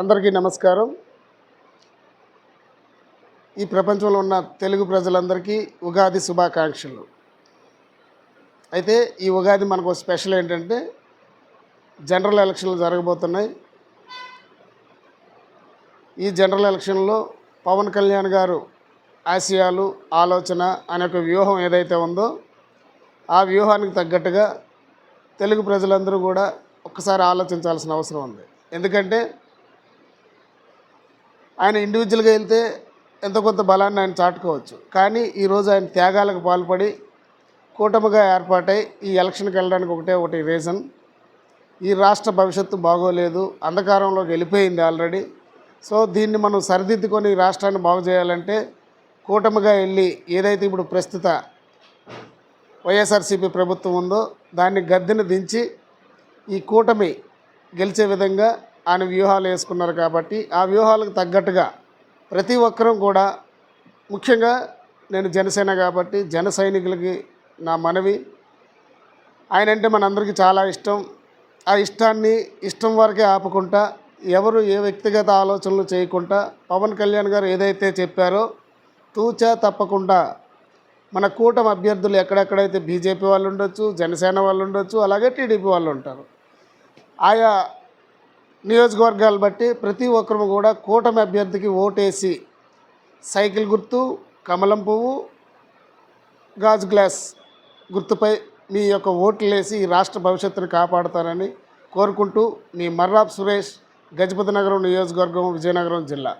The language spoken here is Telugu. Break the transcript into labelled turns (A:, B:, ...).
A: అందరికీ నమస్కారం. ఈ ప్రపంచంలో ఉన్న తెలుగు ప్రజలందరికీ ఉగాది శుభాకాంక్షలు. అయితే ఈ ఉగాది మనకు స్పెషల్ ఏంటంటే జనరల్ ఎలక్షన్లు జరగబోతున్నాయి. ఈ జనరల్ ఎలక్షన్లో పవన్ కళ్యాణ్ గారు ఆశయాలు ఆలోచన అనే ఒక వ్యూహం ఏదైతే ఉందో ఆ వ్యూహానికి తగ్గట్టుగా తెలుగు ప్రజలందరూ కూడా ఒక్కసారి ఆలోచించాల్సిన అవసరం ఉంది. ఎందుకంటే ఆయన ఇండివిజువల్గా వెళ్తే ఎంత కొంత బలాన్ని ఆయన చాటుకోవచ్చు. కానీ ఈరోజు ఆయన త్యాగాలకు పాల్పడి కూటమిగా ఏర్పాటై ఈ ఎలక్షన్కి వెళ్ళడానికి ఒకటే ఒకటి రీజన్ ఈ రాష్ట్ర భవిష్యత్తు బాగోలేదు అంధకారంలోకి వెళ్ళిపోయింది ఆల్రెడీ సో దీన్ని మనం సరిదిద్దుకొని ఈ రాష్ట్రాన్ని బాగు చేయాలంటే కూటమిగా వెళ్ళి ఏదైతే ఇప్పుడు ప్రస్తుత వైఎస్ఆర్సీపీ ప్రభుత్వం ఉందో దాన్ని గద్దెను దించి ఈ కూటమి గెలిచే విధంగా ఆయన వ్యూహాలు వేసుకున్నారు కాబట్టి ఆ వ్యూహాలకు తగ్గట్టుగా ప్రతి ఒక్కరూ కూడా ముఖ్యంగా నేను జనసేన కాబట్టి జన సైనికులకి నా మనవి. ఆయన అంటే మనందరికీ చాలా ఇష్టం. ఆ ఇష్టాన్ని ఇష్టం వరకే ఆపకుండా ఎవరు ఏ వ్యక్తిగత ఆలోచనలు చేయకుండా పవన్ కళ్యాణ్ గారు ఏదైతే చెప్పారో తూచా తప్పకుండా మన కూటమి అభ్యర్థులు ఎక్కడెక్కడైతే బీజేపీ వాళ్ళు ఉండొచ్చు జనసేన వాళ్ళు ఉండొచ్చు అలాగే టీడీపీ వాళ్ళు ఉంటారు. ఆయా నియోజకవర్గాలు బట్టి ప్రతి ఒక్కరు కూడా కూటమి అభ్యర్థికి ఓటేసి సైకిల్ గుర్తు కమలం పువ్వు గాజు గ్లాస్ గుర్తుపై మీ యొక్క ఓట్లు వేసి ఈ రాష్ట్ర భవిష్యత్తును కాపాడుతారని కోరుకుంటూ మీ మర్రాబ్ సురేష్ గజపతి నగరం నియోజకవర్గం విజయనగరం జిల్లా.